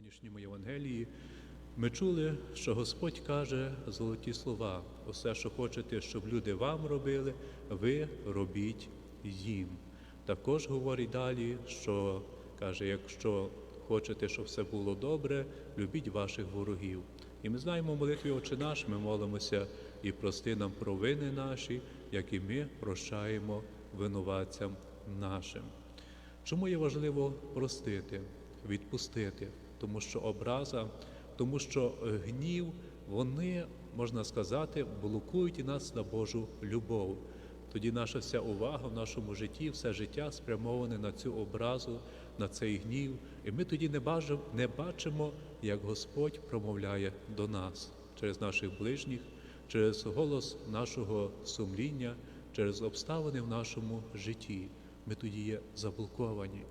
сьогоднішньому Євангелії ми чули, що Господь каже золоті слова: усе, що хочете, щоб люди вам робили, ви робіть їм. Також говорить далі, що каже, якщо хочете, щоб все було добре, любіть ваших ворогів. І ми знаємо в молитві Отче наш, ми молимося і прости нам провини наші, як і ми прощаємо винуватцям нашим. Чому є важливо простити, відпустити? Тому що образа, тому що е, гнів, вони, можна сказати, блокують нас на Божу любов. Тоді наша вся увага в нашому житті, все життя спрямоване на цю образу, на цей гнів. І ми тоді не бачимо, не бачимо, як Господь промовляє до нас через наших ближніх, через голос нашого сумління, через обставини в нашому житті. Ми тоді є заблоковані.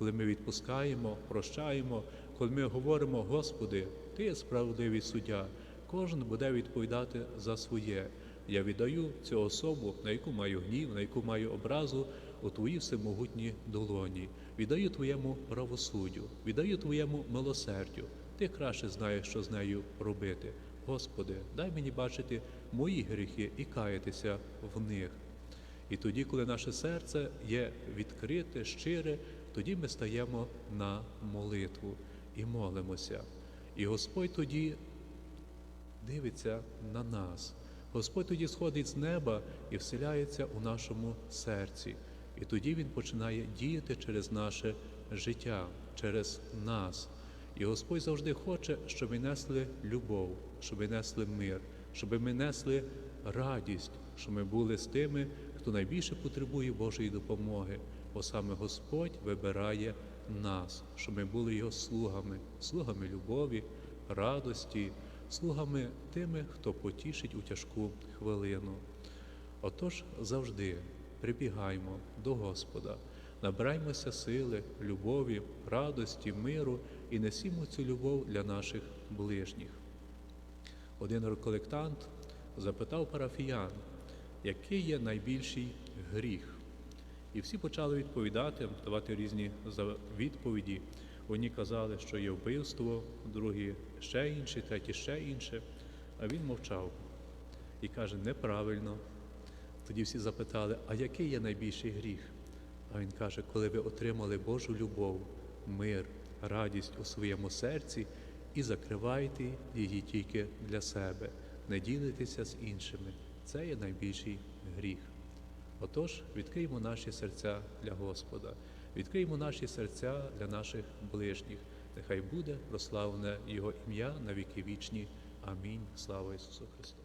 Коли ми відпускаємо, прощаємо, коли ми говоримо, Господи, Ти є справедливий суддя, кожен буде відповідати за своє. Я віддаю цю особу, на яку маю гнів, на яку маю образу, у Твої всемогутні долоні. Віддаю Твоєму правосуддю, віддаю Твоєму милосердю. Ти краще знаєш, що з нею робити. Господи, дай мені бачити мої гріхи і каятися в них. І тоді, коли наше серце є відкрите, щире, тоді ми стаємо на молитву і молимося. І Господь тоді дивиться на нас. Господь тоді сходить з неба і вселяється у нашому серці. І тоді Він починає діяти через наше життя, через нас. І Господь завжди хоче, щоб ми несли любов, щоб ми несли мир, щоб ми несли радість, щоб ми були з тими, хто найбільше потребує Божої допомоги, бо саме Господь вибирає нас, щоб ми були Його слугами, слугами любові, радості, слугами тими, хто потішить у тяжку хвилину. Отож завжди прибігаймо до Господа, набираймося сили, любові, радості, миру і несімо цю любов для наших ближніх. Один реколектант запитав парафіян, який є найбільший гріх. І всі почали відповідати, давати різні відповіді. Одні казали, що є вбивство, другі ще інше, треті ще інше. А він мовчав і каже, неправильно. Тоді всі запитали, а який є найбільший гріх? А він каже, коли ви отримали Божу любов, мир, радість у своєму серці і закриваєте її тільки для себе, не ділитеся з іншими. Це є найбільший гріх. Отож, відкриємо наші серця для Господа, відкриємо наші серця для наших ближніх. Нехай буде прославлене Його ім'я на віки вічні. Амінь. Слава Ісусу Христу!